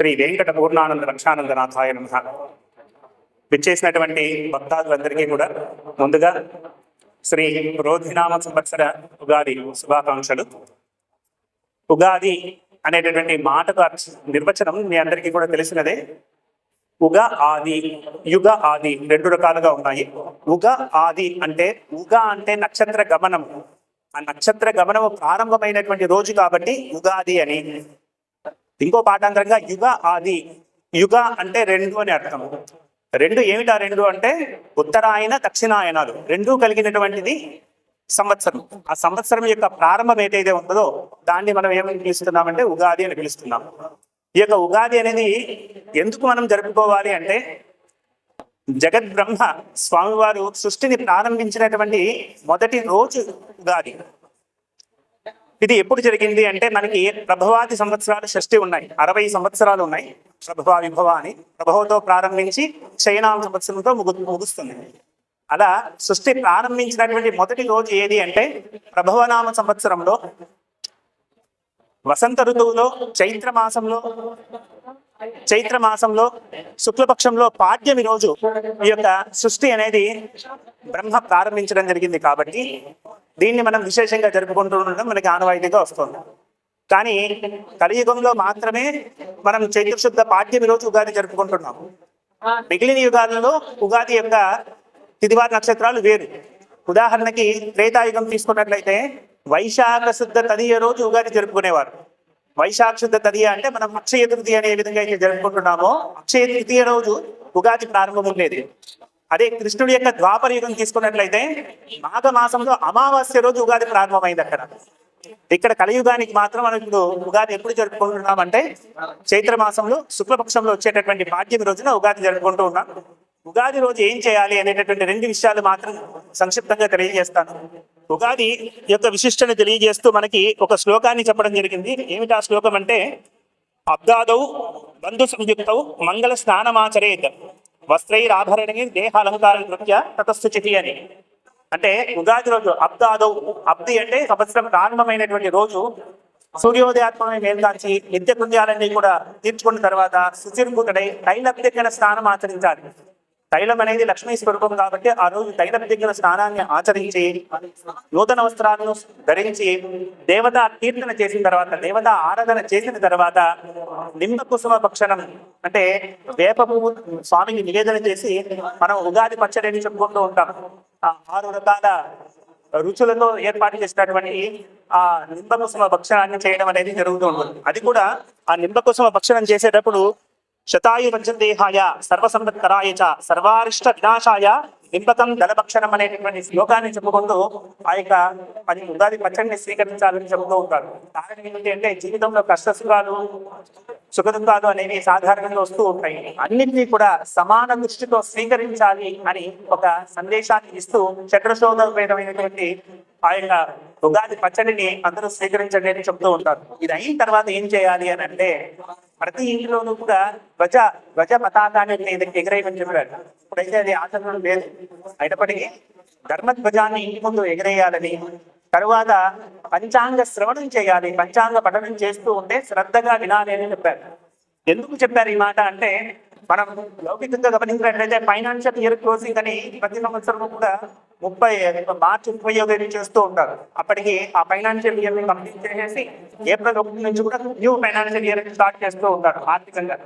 శ్రీ వెంకట పూర్ణానంద రక్షానందనాథాయ నమ. విచ్చేసినటువంటి భక్తాదులందరికీ కూడా ముందుగా శ్రీ రోధినామ సంవత్సర ఉగాది శుభాకాంక్షలు. ఉగాది అనేటటువంటి మాటకు నిర్వచనం మీ అందరికీ కూడా తెలిసినదే. ఉగ ఆది యుగ ఆది రెండు రకాలుగా ఉన్నాయి. ఉగ ఆది అంటే ఉగ అంటే నక్షత్ర గమనం ఆ నక్షత్ర గమనము ప్రారంభమైనటువంటి రోజు కాబట్టి ఉగాది అని ఇంకో పాఠాంతరంగా యుగ ఆది. యుగ అంటే రెండు అని అర్థం. రెండు ఏమిటా రెండు అంటే ఉత్తరాయణ దక్షిణాయనాలు. రెండు కలిగినటువంటిది సంవత్సరం. ఆ సంవత్సరం యొక్క ప్రారంభం ఏదైతే ఉంటుందో దాన్ని మనం ఏమని పిలుస్తున్నామంటే ఉగాది అని పిలుస్తున్నాం. ఈ యొక్క ఉగాది అనేది ఎందుకు మనం జరుపుకోవాలి అంటే జగద్ బ్రహ్మ స్వామివారు సృష్టిని ప్రారంభించినటువంటి మొదటి రోజు ఉగాది. ఇది ఎప్పుడు జరిగింది అంటే మనకి ప్రభవాది సంవత్సరాలు షష్ఠి ఉన్నాయి. అరవై సంవత్సరాలు ఉన్నాయి. ప్రభవ విభవ అని. ప్రభవతో ప్రారంభించి శయనామ సంవత్సరంతో ముగు ముగుస్తుంది. అలా సృష్టి ప్రారంభించినటువంటి మొదటి రోజు ఏది అంటే ప్రభవనామ సంవత్సరంలో వసంత ఋతువులో చైత్రమాసంలో చైత్రమాసంలో చైత్ర మాసంలో శుక్లపక్షంలో పాడ్యమి రోజు ఈ యొక్క సృష్టి అనేది బ్రహ్మ ప్రారంభించడం జరిగింది కాబట్టి దీన్ని మనం విశేషంగా జరుపుకుంటూ ఉండడం మనకి ఆనవాయితీగా వస్తుంది. కానీ కలియుగంలో మాత్రమే మనం చైత్రశుద్ధ పాఠ్యమి రోజు ఉగాది జరుపుకుంటున్నాం. మిగిలిన యుగాలలో ఉగాది యొక్క తిదివారి నక్షత్రాలు వేరు. ఉదాహరణకి త్రేతాయుగం తీసుకున్నట్లయితే వైశాఖ శుద్ధ తదియ రోజు ఉగాది జరుపుకునేవారు. వైశాఖ శుద్ధ తదియ అంటే మనం అక్షయ తృతీయ అనే విధంగా అయితే జరుపుకుంటున్నామో అక్షయ తృతీయ రోజు ఉగాది ప్రారంభం ఉండేది. అదే కృష్ణుడి యొక్క ద్వాపర యుగం తీసుకున్నట్లయితే మాఘమాసంలో అమావాస్య రోజు ఉగాది ప్రారంభమైంది అక్కడ. ఇక్కడ కలియుగానికి మాత్రం మనం ఇప్పుడు ఉగాది ఎప్పుడు జరుపుకుంటున్నామంటే చైత్ర మాసంలో శుక్లపక్షంలో వచ్చేటటువంటి పాడ్యమి రోజున ఉగాది జరుపుకుంటూ ఉన్నాం. ఉగాది రోజు ఏం చేయాలి అనేటటువంటి రెండు విషయాలు మాత్రం సంక్షిప్తంగా తెలియజేస్తాను. ఉగాది యొక్క విశిష్టని తెలియజేస్తూ మనకి ఒక శ్లోకాన్ని చెప్పడం జరిగింది. ఏమిటి ఆ శ్లోకం అంటే అబ్దాదౌ బంధు సంయుక్తౌ మంగళ స్నానమాచరేత్. వస్త్రైరాభరణి దేహాలంకారం నృత్య తతస్థుచితి అని. అంటే ఉగాది రోజు అబ్దాదౌ అబ్ది అంటే సంవత్సరం ప్రారంభమైనటువంటి రోజు. సూర్యోదయాత్మకమే మేల్కాంచి నిత్య కృత్యాలన్నీ కూడా తీర్చుకున్న తర్వాత శుచిర్భూతుడై తైలభ్యజ్ఞ స్నానం ఆచరించాలి. తైలం అనేది లక్ష్మీ స్వరూపం కాబట్టి ఆ రోజు తైలభ్యజ్ఞ స్నానాన్ని ఆచరించి నూతన వస్త్రాలను ధరించి దేవత కీర్తన చేసిన తర్వాత దేవత ఆరాధన చేసిన తర్వాత నిమ్మ కుసుమ భక్షణం అంటే వేప పువ్వు స్వామికి నివేదన చేసి మనం ఉగాది పచ్చడి అని చెప్పుకుంటూ ఉంటాం. ఆ ఆరు రకాల రుచులతో ఏర్పాటు చేసినటువంటి ఆ నింబకుసుమ భక్షణాన్ని చేయడం అనేది జరుగుతూ ఉంటుంది. అది కూడా ఆ నింబకుసుమ భక్షణం చేసేటప్పుడు శతాయు పంచదేహాయ చ సర్వారిష్ట వినాశాయ బింబతం దళభక్షణం అనేటటువంటి శ్లోకాన్ని చెప్పుకుంటూ ఆ యొక్క అది ఉగాది పచ్చడిని స్వీకరించాలని చెబుతూ ఉంటారు. కారణం ఏంటి అంటే జీవితంలో కష్ట సుఖాలు సుఖ దుఃఖాలు అనేవి సాధారణంగా వస్తూ ఉంటాయి. అన్నింటినీ కూడా సమాన దృష్టితో స్వీకరించాలి అని ఒక సందేశాన్ని ఇస్తూ చక్రశోధమైనటువంటి ఆ యొక్క ఉగాది పచ్చడిని అందరూ స్వీకరించండి అని చెప్తూ ఉంటారు. ఇది అయిన తర్వాత ఏం చేయాలి అని అంటే ప్రతి ఇంటిలోనూ కూడా ధ్వజ ధ్వజ పతాకాన్ని ఎగ- ఎగరేయమని చెప్పారు ఇప్పుడైతే అది ఆచరణ లేదు. అయినప్పటికీ ధర్మధ్వజాన్ని ఇంటి ముందు ఎగరేయాలని తరువాత పంచాంగ శ్రవణం చేయాలి. పంచాంగ పఠనం చేస్తూ ఉంటే శ్రద్ధగా వినాలి అని చెప్పారు. ఎందుకు చెప్పారు ఈ మాట అంటే మనం లౌకికంగా గమనించినట్లయితే ఫైనాన్షియల్ ఇయర్ క్లోజింగ్ అని ప్రతి సంవత్సరం కూడా ముప్పై మార్చి ముప్పై ఒకటి చేస్తూ ఉంటారు. అప్పటికి ఆ ఫైనాన్షియల్ ఇయర్ని కంప్లీట్ చేసేసి ఏప్రిల్ ఒకటి నుంచి కూడా న్యూ ఫైనాన్షియల్ ఇయర్ స్టార్ట్ చేస్తూ ఉంటారు ఆర్థికంగా.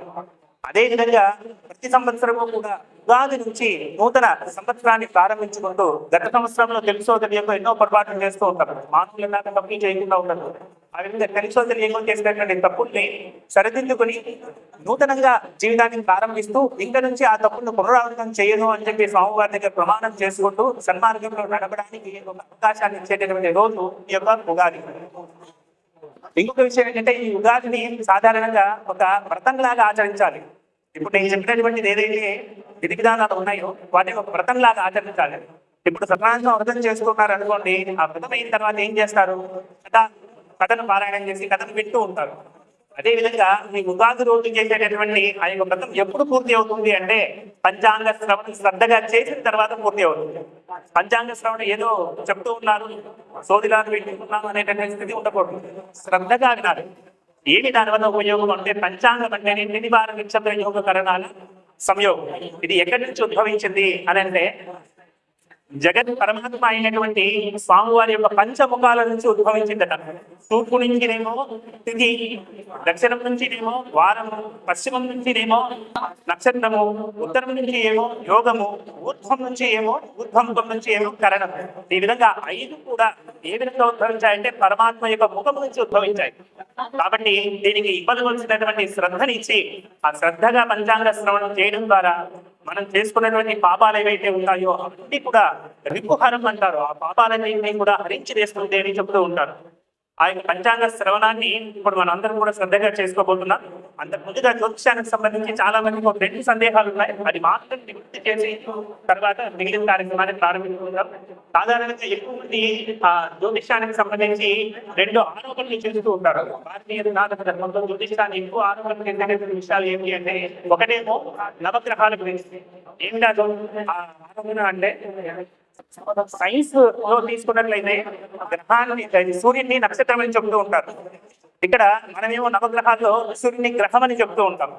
అదే విధంగా ప్రతి సంవత్సరము కూడా ఉగాది నుంచి నూతన సంవత్సరాన్ని ప్రారంభించుకుంటూ గత సంవత్సరంలో తెలుసో తెలియక ఎన్నో పొరపాట్లు చేస్తూ ఉంటారు. మానవులు ఎలాగ తప్పులు చేయకుండా ఉండదు ఆ విధంగా తెలుసో తెలియకో చేసినటువంటి తప్పుల్ని సరిదిద్దుకుని నూతనంగా జీవితాన్ని ప్రారంభిస్తూ ఇంకా నుంచి ఆ తప్పును పునరావృతం చేయను అని చెప్పి స్వామివారి దగ్గర ప్రమాణం చేసుకుంటూ సన్మార్గంలో నడపడానికి ఒక అవకాశాన్ని ఇచ్చేటటువంటి రోజు ఈ యొక్క ఉగాది. ఇంకొక విషయం ఏంటంటే ఈ ఉగాదిని సాధారణంగా ఒక వ్రతంలాగా ఆచరించాలి. ఇప్పుడు నేను చెప్పినటువంటిది ఏదైతే విధి విధానాలు ఉన్నాయో వాటిని ఒక వ్రతంలాగా ఆచరించాలి. ఇప్పుడు సత్యనారాయణ వ్రతం చేసుకున్నారు అనుకోండి ఆ వ్రతం అయిన తర్వాత ఏం చేస్తారు? కథ కథను పారాయణం చేసి కథను వింటూ ఉంటారు. అదే విధంగా ఉగాది రోజు చేసేటటువంటి ఆ యొక్క వ్రతం ఎప్పుడు పూర్తి అవుతుంది అంటే పంచాంగ శ్రవణం శ్రద్ధగా చేసిన తర్వాత పూర్తి అవుతుంది. పంచాంగ శ్రవణం ఏదో చెప్తూ ఉన్నారు సోదిలాలు వింటున్నాను అనేటటువంటి స్థితి ఉండకూడదు. శ్రద్ధగా వినాలి. ఏమి దానివల్ల ఉపయోగం అంటే పంచాంగం అంటే నివార నక్షత్ర యోగ కరణాల సంయోగం. ఇది ఎక్కడి నుంచి ఉద్భవించింది అని అంటే జగత్ పరమాత్మ అయినటువంటి స్వామివారి యొక్క పంచముఖాల నుంచి ఉద్భవించిందట. తూర్పు నుంచినేమో తిథి దక్షిణం నుంచినేమో వారము పశ్చిమం నుంచినేమో నక్షత్రము ఉత్తరం నుంచి ఏమో యోగము ఊర్ధ్వం నుంచి ఏమో ఊర్ధ్వంకం నుంచి ఏమో కరణం. ఈ విధంగా ఐదు కూడా ఏ విధంగా ఉద్భవించాయంటే పరమాత్మ యొక్క ముఖం నుంచి ఉద్భవించాయి. కాబట్టి దీనికి ఇవ్వవలసినటువంటి శ్రద్ధనిచ్చి ఆ శ్రద్ధగా పంచాంగ శ్రవణం చేయడం ద్వారా మనం చేసుకున్నటువంటి పాపాలు ఏవైతే ఉన్నాయో అవన్నీ కూడా రిపుహరం అంటారు. ఆ పాపాలన్నింటినీ కూడా హరించి వేసుకుంటే అని చెప్తూ ఉంటారు. ఆ యొక్క పంచాంగ శ్రవణాన్ని ఇప్పుడు మనం అందరం కూడా శ్రద్ధగా చేసుకోబోతున్నాం. అంతకు ముందుగా జ్యోతిషానికి సంబంధించి చాలా మందికి ఒక రెండు సందేహాలు ఉన్నాయి. అది మాత్రం నివృత్తి చేసి తర్వాత మిగిలిన కార్యక్రమాన్ని ప్రారంభించుకుందాం. సాధారణంగా ఎక్కువ మంది ఆ జ్యోతిష్యానికి సంబంధించి రెండు ఆరోపణలు చేస్తూ ఉంటారు. భారతీయ నాటక ధర్మంలో జ్యోతిష్యాన్ని ఎక్కువ ఆరోపణలు చేసేటువంటి విషయాలు ఏంటి అంటే ఒకటేమో నవగ్రహాల గురించి. ఏమిటో ఆ ఆరోపణ అంటే సైన్స్లో తీసుకున్నట్లయితే గ్రహాన్ని సూర్యుడిని నక్షత్రం అని చెప్తూ ఉంటారు. ఇక్కడ మనమేమో నవగ్రహాల్లో సూర్యుని గ్రహం అని చెప్తూ ఉంటాం.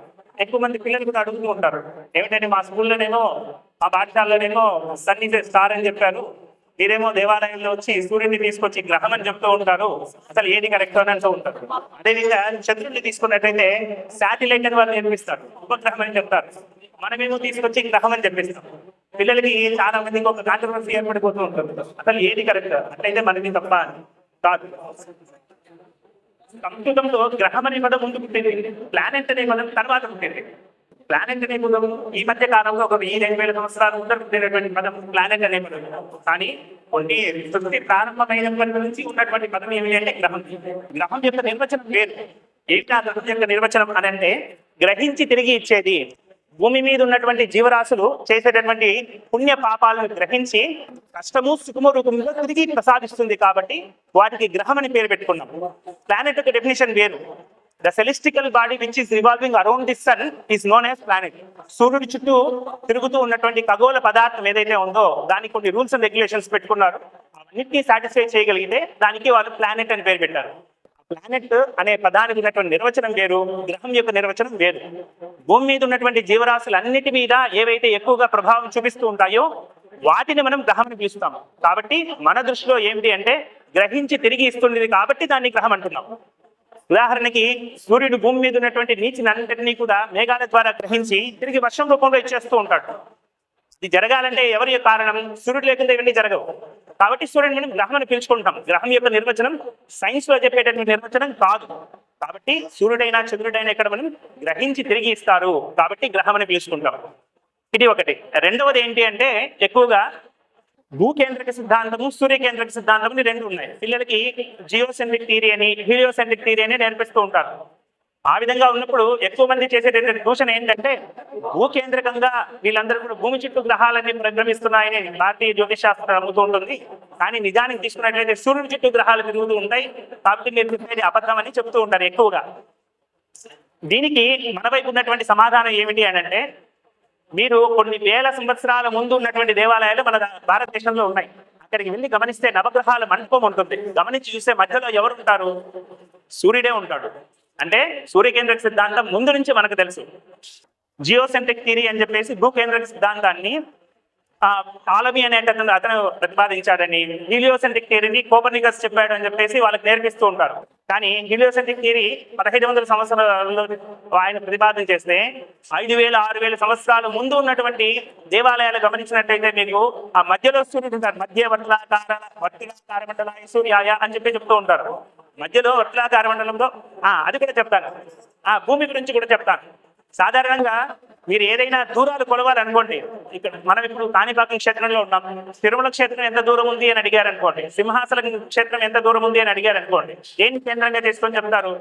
ఎక్కువ మంది పిల్లలు కూడా అడుగుతూ ఉంటారు. ఏమిటంటే మా స్కూల్లోనేమో మా పాఠశాలలోనేమో సన్ ఇస్ స్టార్ అని చెప్పారు. మీరేమో దేవాలయంలో వచ్చి సూర్యుడిని తీసుకొచ్చి గ్రహం అని చెప్తూ ఉంటారు. అసలు ఏది కరెక్ట్ అని అంటూ ఉంటారు. అదేవిధంగా చంద్రుడిని తీసుకున్నట్టయితే శాటిలైట్ అని వాళ్ళు నిర్మిస్తారు. ఉపగ్రహం అని చెప్తారు. మనమేమో తీసుకొచ్చి గ్రహం అని చెప్పిస్తాం. పిల్లలకి చాలా మందికి ఒక కాంట్రవర్సీ ఏర్పడిపోతూ ఉంటుంది. అసలు ఏది కరెక్ట్ అట్లయితే మనది తప్ప కాదు. సంస్కృతంలో గ్రహం అనే పదం ముందు పుట్టింది. ప్లానెట్ అనే పదం తర్వాత పుట్టింది. ప్లానెట్ అనే పదం ఈ మధ్య కాలంలో ఒక వెయ్యి రెండు వేల సంవత్సరాల ముందర పుట్టినటువంటి పదం ప్లానెట్ అనే పదం కానీ కొన్ని సృష్టి ప్రారంభమైనప్పటి నుంచి ఉన్నటువంటి పదం ఏమి అంటే గ్రహం. గ్రహం యొక్క నిర్వచనం వేరు. ఏంటి ఆ గ్రహం యొక్క నిర్వచనం అని అంటే గ్రహించి తిరిగి ఇచ్చేది. భూమి మీద ఉన్నటువంటి జీవరాశులు చేసేటటువంటి పుణ్య పాపాలను గ్రహించి కష్టము సుఖము రూపంలో తిరిగి ప్రసాదిస్తుంది కాబట్టి వాటికి గ్రహం అని పేరు పెట్టుకున్నాం. ప్లానెట్ యొక్క డెఫినేషన్ వేరు. The celestial body which is revolving around the sun is known as planet సూర్యుడి చుట్టూ తిరుగుతూ ఉన్నటువంటి ఖగోళ పదార్థం ఏదైతే ఉందో దానికి కొన్ని రూల్స్ అండ్ రెగ్యులేషన్స్ పెట్టుకున్నారు. అవన్నిటిని సాటిస్ఫై చేయగలిగితే దానికి వాళ్ళు ప్లానెట్ అని పేరు పెట్టారు. ప్లానెట్ అనే పదానికి ఉన్నటువంటి నిర్వచనం వేరు గ్రహం యొక్క నిర్వచనం వేరు. భూమి మీద ఉన్నటువంటి జీవరాశులు అన్నిటి మీద ఏవైతే ఎక్కువగా ప్రభావం చూపిస్తూ ఉంటాయో వాటిని మనం గ్రహం అని పిలుస్తాం. కాబట్టి మన దృష్టిలో ఏమిటి అంటే గ్రహించి తిరిగి ఇస్తుండేది కాబట్టి దాన్ని గ్రహం అంటున్నాం. ఉదాహరణకి సూర్యుడు భూమి మీద ఉన్నటువంటి నీటిని అన్నింటినీ కూడా మేఘాల ద్వారా గ్రహించి తిరిగి వర్షం రూపంలో ఇచ్చేస్తూ ఉంటాడు. ఇది జరగాలంటే ఎవరి కారణం? సూర్యుడు లేకుండా ఇవన్నీ జరగవు. కాబట్టి సూర్యుడిని మనం గ్రహం అని పిలుచుకుంటాం. గ్రహం యొక్క నిర్వచనం సైన్స్లో చెప్పేటటువంటి నిర్వచనం కాదు. కాబట్టి సూర్యుడైనా చంద్రుడైనా ఇక్కడ మనం గ్రహించి తిరిగి ఇస్తారు. కాబట్టి గ్రహం అని పిలుచుకుంటాం. ఇది ఒకటి. రెండవది ఏంటి అంటే ఎక్కువగా భూకేంద్రక సిద్ధాంతము సూర్యకేంద్రక సిద్ధాంతం రెండు ఉన్నాయి. పిల్లలకి జియోసెంట్రిక్ థియరీ అని హీలియోసెంట్రిక్ థియరీ అని నేర్పిస్తూ ఉంటారు. ఆ విధంగా ఉన్నప్పుడు ఎక్కువ మంది చేసేటటువంటి దూషణ ఏంటంటే భూకేంద్రకంగా వీళ్ళందరూ కూడా భూమి చుట్టూ గ్రహాలన్నీ ప్రగ్రమిస్తున్నాయని భారతీయ జ్యోతిష్ శాస్త్రం అమ్ముతూ ఉంటుంది. కానీ నిజానికి తీసుకున్నట్లయితే సూర్యుడి చుట్టూ గ్రహాలు తిరుగుతూ ఉంటాయి కాబట్టి మీరు చెప్పేది అబద్ధం అని చెప్తూ ఉంటారు ఎక్కువగా. దీనికి మన వైపు ఉన్నటువంటి సమాధానం ఏమిటి అని అంటే మీరు కొన్ని వేల సంవత్సరాల ముందు ఉన్నటువంటి దేవాలయాలు మన భారతదేశంలో ఉన్నాయి. అక్కడికి వెళ్ళి గమనిస్తే నవగ్రహాల మంటపం ఉంటుంది. గమనించి చూస్తే మధ్యలో ఎవరు ఉంటారు? సూర్యుడే ఉంటాడు. అంటే సూర్యకేంద్రక సిద్ధాంతం ముందు నుంచి మనకు తెలుసు. జియోసెంట్రిక్ థియరీ అని చెప్పేసి భూకేంద్రక సిద్ధాంతాన్ని ఆలమి అనేటతను అతను ప్రతిపాదించాడని హీలియోసెంట్రిక్ థియరీని కోపర్నికస్ చెప్పాడు అని చెప్పేసి వాళ్ళకి నేర్పిస్తూ ఉంటారు. కానీ హీలియోసెంట్రిక్ థియరీ పదహైదు వందల సంవత్సరాలలో ఆయన ప్రతిపాదన చేస్తే ఐదు వేల ఆరు వేల సంవత్సరాల ముందు ఉన్నటువంటి దేవాలయాలు గమనించినట్టయితే మీకు ఆ మధ్యలో సూర్యుడు మధ్య వర్తలాకార వర్తిలాకార మండలాయ సూర్యాయ అని చెప్పి చెప్తూ ఉంటారు. మధ్యలో వర్తలాకార మండలంలో ఆ అది కూడా చెప్తాను. ఆ భూమి గురించి కూడా చెప్తాను. సాధారణంగా మీరు ఏదైనా దూరాలు కొలవాలనుకోండి ఇక్కడ మనం ఇప్పుడు కాణిపాకం క్షేత్రంలో ఉన్నాం తిరుమల క్షేత్రం ఎంత దూరం ఉంది అని అడిగారు అనుకోండి సింహాసన క్షేత్రం ఎంత దూరం ఉంది అని అడిగారు అనుకోండి దేని కేంద్రంగా చేసుకొని చెప్తారు?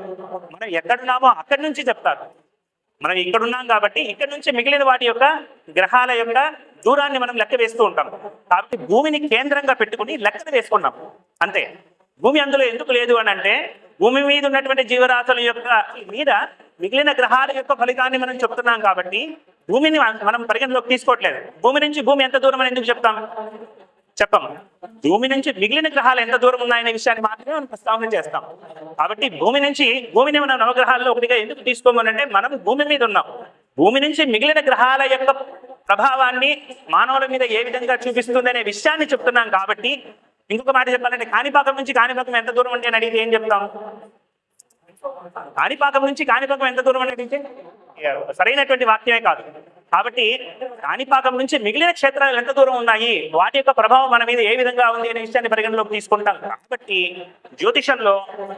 మనం ఎక్కడున్నామో అక్కడి నుంచి చెప్తారు. మనం ఇక్కడ ఉన్నాం కాబట్టి ఇక్కడ నుంచి మిగిలిన వాటి యొక్క గ్రహాల యొక్క దూరాన్ని మనం లెక్క వేస్తూ ఉంటాం. కాబట్టి భూమిని కేంద్రంగా పెట్టుకుని లెక్కలు వేసుకున్నాం. అంతే. భూమి అందులో ఎందుకు లేదు అని అంటే భూమి మీద ఉన్నటువంటి జీవరాశుల యొక్క మీద మిగిలిన గ్రహాల యొక్క ఫలితాన్ని మనం చెప్తున్నాం కాబట్టి భూమిని మనం పరిగణలోకి తీసుకోవట్లేదు. భూమి నుంచి భూమి ఎంత దూరం అని ఎందుకు చెప్తాం? చెప్పం. భూమి నుంచి మిగిలిన గ్రహాలు ఎంత దూరం ఉన్నాయనే విషయాన్ని మాత్రమే మనం ప్రస్తావన చేస్తాం. కాబట్టి భూమి నుంచి భూమిని మనం నవగ్రహాల్లో ఒకటిగా ఎందుకు తీసుకోమనంటే మనం భూమి మీద ఉన్నాం. భూమి నుంచి మిగిలిన గ్రహాల యొక్క ప్రభావాన్ని మానవుల మీద ఏ విధంగా చూపిస్తుంది అనే విషయాన్ని చెప్తున్నాం కాబట్టి ఇంకొక మాట చెప్పాలంటే కాణిపాకం నుంచి కాణిపాకం ఎంత దూరం అంటే అని అడిగితే ఏం చెప్తాం? కాణిపాకం నుంచి కాణిపాకం ఎంత దూరం అనేది సరైనటువంటి వాక్యమే కాదు. కాబట్టి కాణిపాకం నుంచి మిగిలిన క్షేత్రాలు ఎంత దూరం ఉన్నాయి? వాటి యొక్క ప్రభావం మన మీద ఏ విధంగా ఉంది అనే విషయాన్ని పరిగణలోకి తీసుకుంటాం. కాబట్టి జ్యోతిషంలో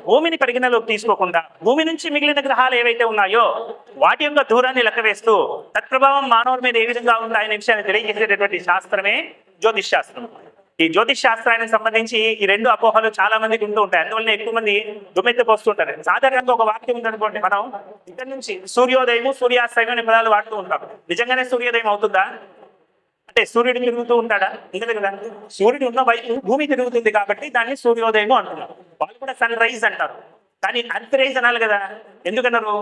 భూమిని పరిగణలోకి తీసుకోకుండా భూమి నుంచి మిగిలిన గ్రహాలు ఏవైతే ఉన్నాయో వాటి యొక్క దూరాన్ని లెక్క వేస్తూ తత్ప్రభావం మానవుల మీద ఏ విధంగా ఉంటాయనే విషయాన్ని తెలియజేసేటటువంటి శాస్త్రమే జ్యోతిష్ శాస్త్రం. ఈ జ్యోతిష్ శాస్త్రానికి సంబంధించి ఈ రెండు అపోహలు చాలా మందికి ఉంటూ ఉంటాయి. అందువల్ల ఎక్కువ మంది దుమ్మెత్తిపోస్తుంటారు. సాధారణంగా ఒక వాక్యం ఉందనుకోండి మనం ఇక్కడ నుంచి సూర్యోదయము సూర్యాస్తయం అనే పదాలు వాడుతూ ఉంటాం. నిజంగానే సూర్యోదయం అవుతుందా? అంటే సూర్యుడు తిరుగుతూ ఉంటాడా? ఉండదు కదా. సూర్యుడు ఉన్న వైపు భూమి తిరుగుతుంది కాబట్టి దాన్ని సూర్యోదయము అంటున్నారు. వాళ్ళు కూడా సన్ రైజ్ అంటారు. కానీ అర్త్ రైజ్ అనాలి కదా. ఎందుకన్నారు?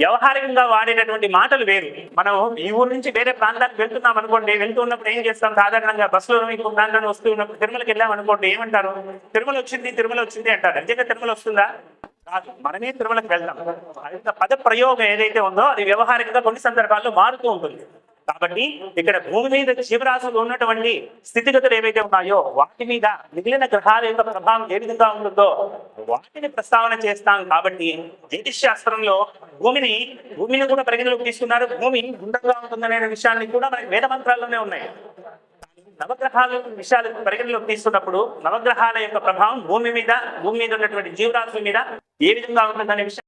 వ్యవహారికంగా వాడేటటువంటి మాటలు వేరు. మనం ఈ ఊరు నుంచి వేరే ప్రాంతానికి వెళ్తున్నాం అనుకోండి వెళ్తూ ఉన్నప్పుడు ఏం చేస్తాం? సాధారణంగా బస్సులో ఇంకో ప్రాంతాన్ని వస్తూ ఉన్నప్పుడు తిరుమలకి వెళ్ళాం అనుకోండి ఏమంటారు? తిరుమల వచ్చింది తిరుమల వచ్చింది అంటారు. నిజంగా తిరుమల వస్తుందా? కాదు. మనమే తిరుమలకి వెళ్దాం అది పద ప్రయోగం ఏదైతే ఉందో అది వ్యవహారికంగా కొన్ని సందర్భాల్లో మారుతూ ఉంటుంది. కాబట్టి ఇక్కడ భూమి మీద జీవరాశులు ఉన్నటువంటి స్థితిగతులు ఏవైతే ఉన్నాయో వాటి మీద మిగిలిన గ్రహాల యొక్క ప్రభావం ఏ విధంగా ఉంటుందో వాటిని ప్రస్తావన చేస్తాం కాబట్టి జ్యోతిష్ శాస్త్రంలో భూమిని భూమిని కూడా పరిగణలోకి తీసుకున్నారు. భూమి గుండ్రంగా ఉంటుందనే విషయాన్ని కూడా మనకి వేద మంత్రాల్లోనే ఉన్నాయి. నవగ్రహాల విషయాలు పరిగణలోకి తీసుకున్నప్పుడు నవగ్రహాల యొక్క ప్రభావం భూమి మీద భూమి మీద ఉన్నటువంటి జీవరాశుల మీద ఏ విధంగా ఉంటుందనే విషయం